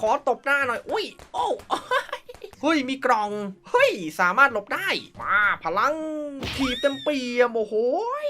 ขอตบหน้าหน่อย อุ้ย โอ้ เฮ้ยมีกล่องเฮ้ยสามารถหลบได้มาพลังถีบเต็มเปียมโอ้โหย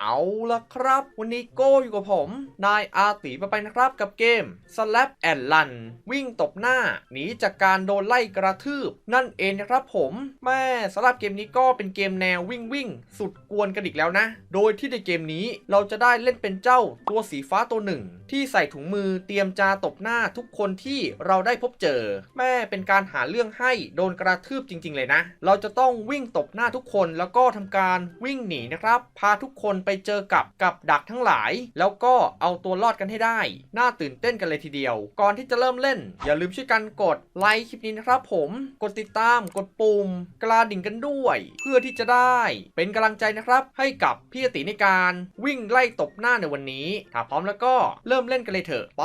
เอาละครับ วันนี้โก้อยู่กับผม นายอาตีไปไปนะครับกับเกม Slap and Run วิ่งตบหน้าหนีจากการโดนไล่กระทืบ นั่นเองนะครับผมแม่สำหรับเกมนี้ก็เป็นเกมแนววิ่งวิ่งสุดกวนกันอีกแล้วนะ โดยที่ในเกมนี้เราจะได้เล่นเป็นเจ้าตัวสีฟ้าตัวหนึ่ง ที่ใส่ถุงมือเตรียมจะตบหน้าทุกคนที่เราได้พบเจอ แม่เป็นการหาเรื่องให้โดนกระทืบจริง ๆ เลยนะ เราจะต้องวิ่งตบหน้าทุกคนแล้วก็ทำการวิ่งหนีนะครับ พาทุกคนไปเจอกับกับดักทั้งหลาย แล้วก็เอาตัวรอดกันให้ได้ น่าตื่นเต้นกันเลยทีเดียว ก่อนที่จะเริ่มเล่น อย่าลืมช่วยกันกดไลค์คลิปนี้นะครับผมกดติดตามกดปุ่ม กระดิ่งกันด้วย เพื่อที่จะได้ เป็นกำลังใจนะครับ ให้กับพี่ติในการวิ่งไล่ตบหน้าในวันนี้ถ้าพร้อมแล้วก็เริ่มเล่นกันเลยเถอะไป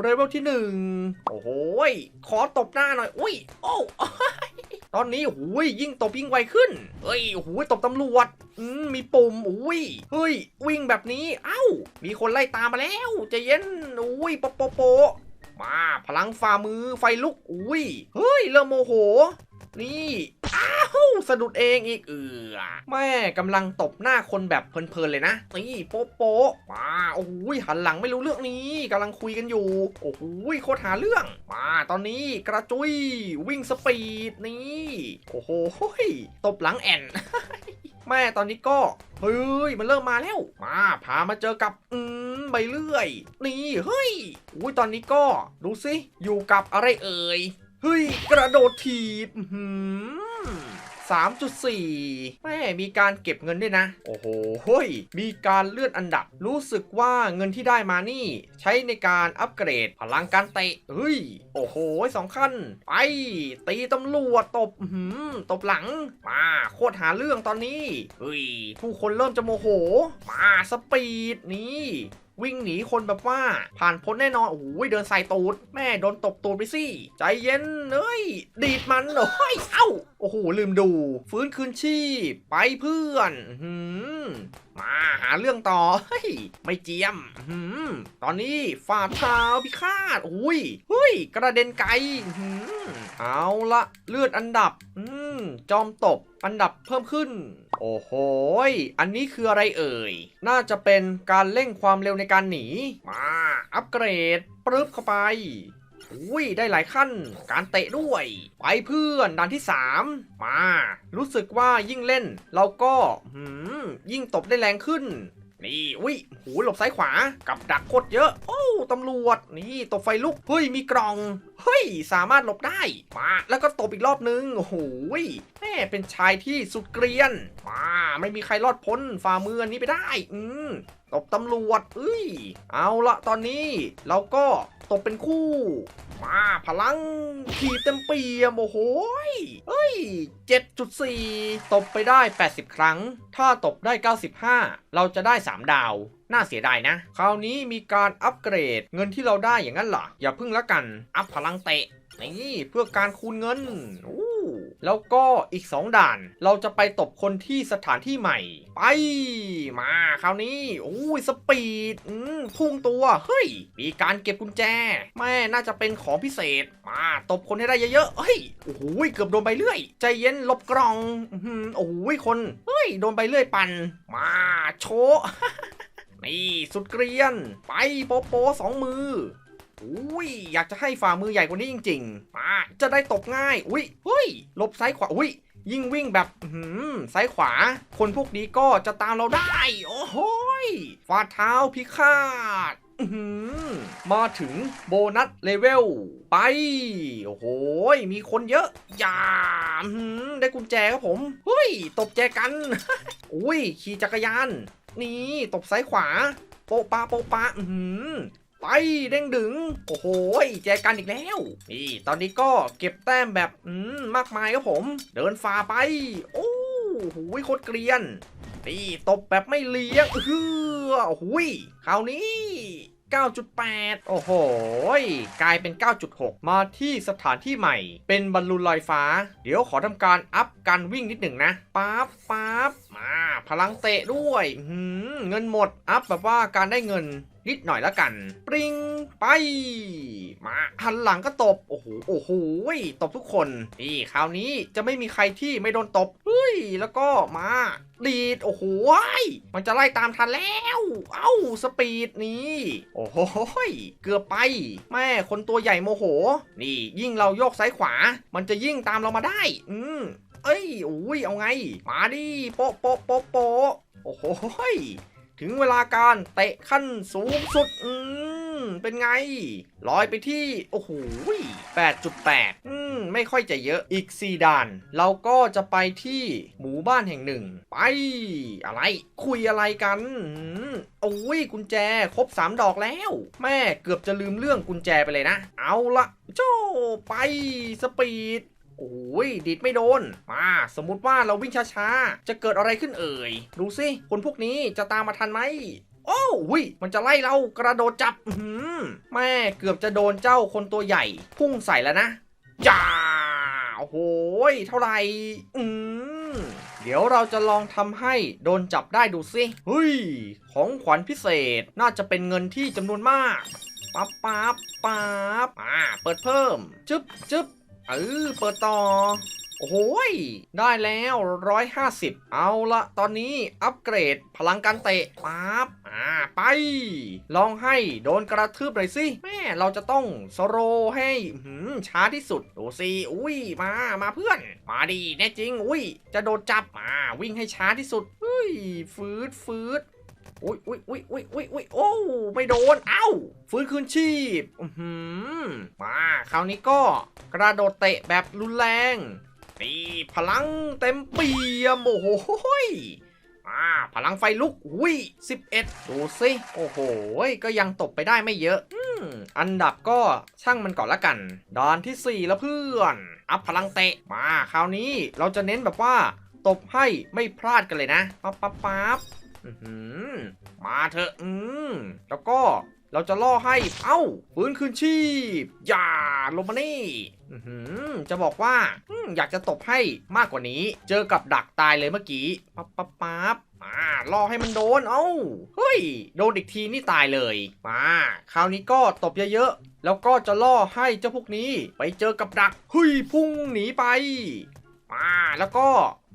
เรเวลที่หนึ่งโอ้โหขอตบหน้าหน่อย อุ้ยโอ้ตอนนี้หูยยิ่งตบยิ่งไวขึ้น เฮ้ยหูยตบตำรวจอืมมีปุ่มอุ้ยเฮ้ย วิ่งแบบนี้ เอ้า มีคนไล่ตามมาแล้วใจเย็นอุ้ยโปโปโปมาพลังฝ่ามือไฟลุกอุ้ยเฮ้ยเริ่มโมโห นี่อ้าวสะดุดเองอีกเออแม่กำลังตบหน้าคนแบบเพลินๆเลยนะนี่โป๊ะโป๊ะมาโอ้โหหันหลังไม่รู้เรื่องนี้กำลังคุยกันอยู่ โอ้โหโคตรหาเรื่องมาตอนนี้กระจุยวิ่งสปีดนี่โอ้โหตบหลังแอนแม่ตอนนี้ก็เฮ้ยมันเริ่มมาแล้ว มาพามาเจอกับอืมใบเลื่อย นี่เฮ้ยอุ้ยตอนนี้ก็ดูสิอยู่กับอะไรเอ่ย เฮ้ย กระโดดถีบอื้อหือ3.4แม่มีการเก็บเงินด้วยนะ โอ้โหเฮ้ย มีการเลื่อนอันดับ รู้สึกว่าเงินที่ได้มานี่ ใช้ในการอัปเกรดพลังการเตะ เฮ้ย โอ้โหสองขั้น ไป ตีตำรวจตบหือตบหลัง มาโคตรหาเรื่องตอนนี้ เฮ้ย ผู้คนเริ่มจะโมโห มาสปีดนี่ วิ่งหนีคนแบบว่า ผ่านพ้นแน่นอน โอ้โหเดินใส่ตูด แม่โดนตบตูดไปสิ ใจเย็นเอ้ย ดีดมันเอ้ย เอ้า โอ้โห ลืมดู ฟื้นคืนชีพ ไปเพื่อน หืม มาหาเรื่องต่อเฮ้ยไม่เจียมหืมตอนนี้ฝ่าเท้าพิฆาตอุ้ยเฮ้ย กระเด็นไกลหืมเอาละเลือดอันดับอืมจอมตบอันดับเพิ่มขึ้น โอ้โหอันนี้คืออะไรเอ่ย น่าจะเป็นการเร่งความเร็วในการหนี มา อัปเกรดปึ๊บเข้าไป อุ้ยได้หลายขั้น การเตะด้วย ไปเพื่อนด่านที่ 3 มา รู้สึกว่ายิ่งเล่น เราก็หืมยิ่งตบได้แรงขึ้น นี่อุ้ยหูหลบซ้ายขวากับดักโคตรเยอะ โอ้ตำรวจ นี่ตบไฟลุก เฮ้ยมีกล่องเฮ้ย สามารถหลบได้มาแล้วก็ตบอีกรอบนึง โอ้โหยแม่เป็นชายที่สุดเกรียนมาไม่มีใครรอดพ้นฝ่ามืออันนี้ไปได้ อืมตบตำรวจเอ้ย เอาละตอนนี้เราก็ตบเป็นคู่ มาพลังขีดเต็มเปียมโอ้โหยเฮ้ย 7.4 ตบไปได้ 80 ครั้ง ถ้าตบได้ 95 เราจะได้ 3 ดาว น่าเสียดายนะ คราวนี้มีการอัปเกรดเงินที่เราได้อย่างนั้นเหรออย่าพึ่งละกัน อัพพลังเตะนี่เพื่อการคูณเงินแล้วก็อีก 2 ด่าน เราจะไปตบคนที่สถานที่ใหม่ ไป มาคราวนี้โอ้ยสปีดพุ่งตัว เฮ้ย มีการเก็บกุญแจ แม่น่าจะเป็นของพิเศษ มาตบคนให้ได้เยอะๆเฮ้ยโอ้โหเกือบโดนใบเลื่อย ใจเย็นลบกล่องโอ้โหคน เฮ้ย โดนใบเลื่อยปันมาโชว์ นี่สุดเกรียน ไปโปโปสองมืออุ้ยอยากจะให้ฝ่ามือใหญ่กว่านี้จริงๆมาจะได้ตบง่าย อุ้ยเฮ้ยหลบซ้ายขวาอุ้ยยิ่งวิ่งแบบหืมซ้ายขวา คนพวกนี้ก็จะตามเราได้ โอ้โหยฝ่าเท้าพิฆาตมาถึงโบนัสเลเวลไป โอ้โหยมีคนเยอะอย่าได้กุญแจครับผม เฮ้ย ตบแจกัน อุ้ย ขี่จักรยาน นี่ตบซ้ายขวา โปะปะโปะปะอื้อหือไปเด้งดึง โอ้โหแจกันอีกแล้ว นี่ ตอนนี้ก็เก็บแต้มแบบอืมมากมายครับผม เดินฝ่าไป โอ้โหโคตรเกลียน นี่ ตบแบบไม่เลี้ยงเฮือโอ้โหยคราวนี้ 9.8 โอ้โหยกลายเป็น 9.6 มาที่สถานที่ใหม่ เป็นบอลลูนลอยฟ้า เดี๋ยวขอทำการอัพการวิ่งนิดหนึ่งนะปั๊บปั๊บมาพลังเตะด้วยหือเงินหมด อัพแบบว่าการได้เงินนิดหน่อยละกัน ปริงไป มาหันหลังก็ตบ โอ้โห โอ้โหยตบทุกคน นี่คราวนี้จะไม่มีใครที่ไม่โดนตบ ฮ้ย แล้วก็มาดีด โอ้โห มันจะไล่ตามทันแล้ว เอ้า สปีดนี่โอ้โห เกือบไป แม่ คนตัวใหญ่โมโห นี่ยิ่งเราโยกซ้ายขวา มันจะยิ่งตามเรามาได้ อืมเอ้ยอุ้ย เอาไง มาดิ โปะโปะโปะโปะโอ้โห ถึงเวลาการเตะขั้นสูงสุด อืม เป็นไงลอยไปที่ โอ้โห8.8 อืม ไม่ค่อยจะเยอะ อีก 4ด่าน เราก็จะไปที่หมู่บ้านแห่งหนึ่ง ไป อะไร คุยอะไรกันอืมโอ้ยกุญแจ ครบ 3 ดอกแล้ว แม่เกือบจะลืมเรื่องกุญแจไปเลยนะ เอาละโจไป สปีดโอ้ยดีดไม่โดน มาสมมุติว่าเราวิ่งช้าๆ จะเกิดอะไรขึ้นเอ่ย ดูสิคนพวกนี้จะตามมาทันไหม โอ้วิมันจะไล่เรากระโดดจับอื้อหือแม่เกือบจะโดนเจ้าคนตัวใหญ่ พุ่งใส่แล้วนะจ้าโอ้โหยเท่าไหร่อืมเดี๋ยวเราจะลองทำให้โดนจับได้ดูสิเฮ้ย ของขวัญพิเศษน่าจะเป็นเงินที่จำนวนมากปั๊บปั๊บปั๊บอ่าเปิดเพิ่ม จึ๊บจึ๊บเออเปิดต่อ โอ้โหยได้แล้ว 150 เอาละตอนนี้อัปเกรดพลังการเตะปั๊บอ่าไป ลองให้โดนกระทืบหน่อยสิ แม่เราจะต้องสโรให้หืมช้าที่สุด ดูสิอุ้ยมามาเพื่อน มาดีแน่จริง อุ้ย จะโดนจับมาวิ่งให้ช้าที่สุดเฮ้ยฟืดฟืดอุ้ยอุ้ยอุ้ยอุ้ยอุ้ยอุ้ยโอ้ไม่โดน เอ้า ฟื้นคืนชีพ อือหือมา คราวนี้ก็กระโดดเตะแบบรุนแรง นี่พลังเต็มเปี่ยมโอ้โหมาพลังไฟลุกอุ้ย11 ดูสิ โอ้โหยก็ยังตกไปได้ไม่เยอะอืมอันดับก็ช่างมันก่อนละกันด่านทีสี่ 4 แล้วเพื่อน อัพพลังเตะ มาคราวนี้เราจะเน้นแบบว่า ตบให้ไม่พลาดกันเลยนะ ปั๊บปั๊บปั๊บอื้อหือมาเถอะ อืม แล้วก็ เราจะล่อให้ เอ้าฟื้นคืนชีพ อย่าลงมานี่อื้อหือจะบอกว่าอยากจะตบให้มากกว่านี้ เจอกับดักตายเลยเมื่อกี้ ปั๊บปั๊บปั๊บมาล่อให้มันโดน เอ้า เฮ้ย โดนอีกทีนี่ตายเลย มา คราวนี้ก็ตบเยอะๆ แล้วก็จะล่อให้เจ้าพวกนี้ ไปเจอกับดักเฮ้ยพุ่งหนีไป มาแล้วก็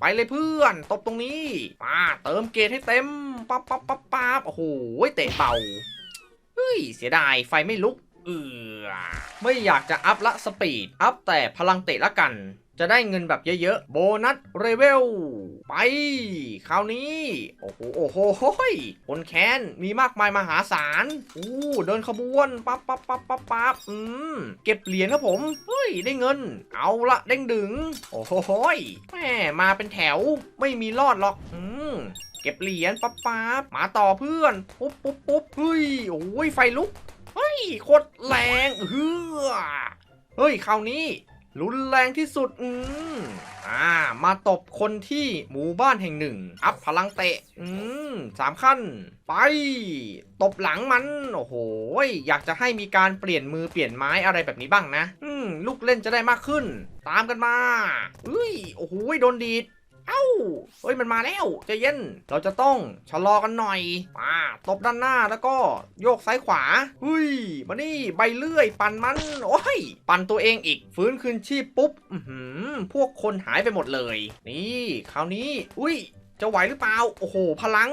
ไปเลยเพื่อน ตบตรงนี้ มาเติมเกรดให้เต็ม ปั๊บปั๊บปั๊บปั๊บโอ้โห เตะเบา ฮ้ย เสียดาย ไฟไม่ลุก เออไม่อยากจะอัพละสปีด อัพแต่พลังเตะละกัน จะได้เงินแบบเยอะๆ โบนัสเรเวล ไป คราวนี้ โอ้โห โอ้โหโอ้ยคนแค้น มีมากมายมหาศาลอู้เดินขบวน ปั๊บปั๊บปั๊บปั๊บปั๊บอืม เก็บเหรียญครับผม เฮ้ย ได้เงิน เอาละเด้งดึง โอ้โหยแม่มาเป็นแถว ไม่มีรอดหรอก อืม เก็บเหรียญปั๊บปั๊บมาต่อเพื่อนปุ๊บปุ๊บปุ๊บเฮ้ยโอ้ยไฟลุกเฮ้ยโคตรแรงเฮือเฮ้ยคราวนี้รุนแรงที่สุดอืมอ่า มาตบคนที่หมู่บ้านแห่งหนึ่ง อัพพลังเตะ อืมสามขั้น ไป ตบหลังมัน โอ้โห อยากจะให้มีการเปลี่ยนมือเปลี่ยนไม้อะไรแบบนี้บ้างนะ อืม ลูกเล่นจะได้มากขึ้น ตามกันมาเฮ้ย โอ้โห โดนดีด เอ้า เฮ้ยมันมาแล้วใจเย็น เราจะต้องชะลอกันหน่อยมาตบด้านหน้าแล้วก็โยกซ้ายขวาเฮ้ยมานี่ใบเลื่อย ปั่นมัน โอ้ย ปั่นตัวเองอีก ฟื้นคืนชีพปุ๊บอือหือพวกคนหายไปหมดเลย นี่คราวนี้ อุ้ยจะไหวหรือเปล่า โอ้โห พลัง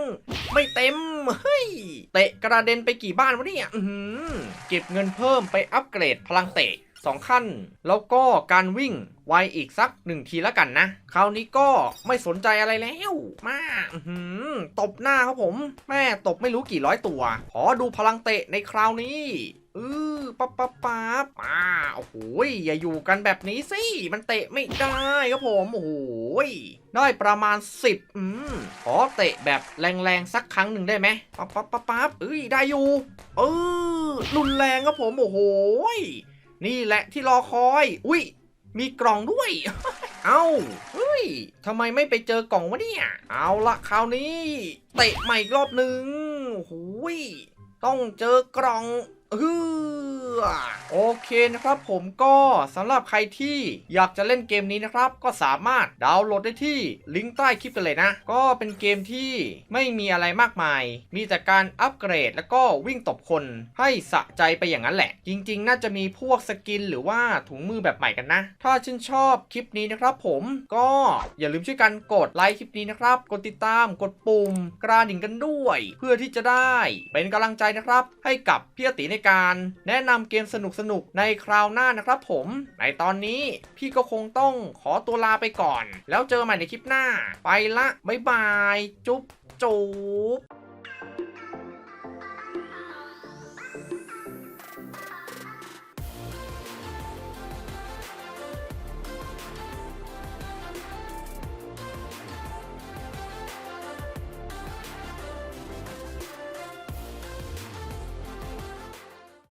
ไม่เต็ม เฮ้ย เตะกระเด็นไปกี่บ้านวะเนี่ยอือหือเก็บเงินเพิ่มไปอัปเกรดพลังเตะ สองขั้น แล้วก็การวิ่งไวอีกสักหนึ่งทีแล้วกันนะ คราวนี้ก็ไม่สนใจอะไรแล้ว มาอื้อหือตบหน้าครับผม แม่ตบไม่รู้กี่ร้อยตัว ขอดูพลังเตะในคราวนี้เออปั๊บปั๊บปั๊บมาโอ้โหยอย่าอยู่กันแบบนี้สิ มันเตะไม่ได้ครับผมโอ้โหได้ประมาณ 10 อืมขอเตะแบบแรงๆ สักครั้งหนึ่งได้ไหมปั๊บปั๊บปั๊บปั๊บเอ้ยได้อยู่ เออรุนแรงครับผมโอ้โหย นี่แหละที่รอคอย อุ้ย มีกล่องด้วย เอ้าเฮ้ยทำไมไม่ไปเจอกล่องวะเนี่ย เอาละคราวนี้ เตะใหม่อีกรอบหนึ่งหุยต้องเจอกล่องเออ โอเคนะครับผมก็สำหรับใครที่อยากจะเล่นเกมนี้นะครับ ก็สามารถดาวน์โหลดได้ที่ลิงก์ใต้คลิปกันเลยนะ ก็เป็นเกมที่ไม่มีอะไรมากมาย มีแต่การอัปเกรด แล้วก็วิ่งตบคนให้สะใจไปอย่างนั้นแหละ จริง ๆ น่าจะมีพวกสกินหรือว่าถุงมือแบบใหม่กันนะ ถ้าชื่นชอบคลิปนี้นะครับผมก็อย่าลืมช่วยกันกดไลค์คลิปนี้นะครับ กดติดตามกดปุ่มกระดิ่งกันด้วย เพื่อที่จะได้เป็นกำลังใจนะครับ ให้กับพี่อติในการแนะนำเกมสนุกๆในคราวหน้านะครับผม ในตอนนี้พี่ก็คงต้องขอตัวลาไปก่อน แล้วเจอใหม่ในคลิปหน้า ไปละ บ๊ายบาย จุ๊บจุ๊บ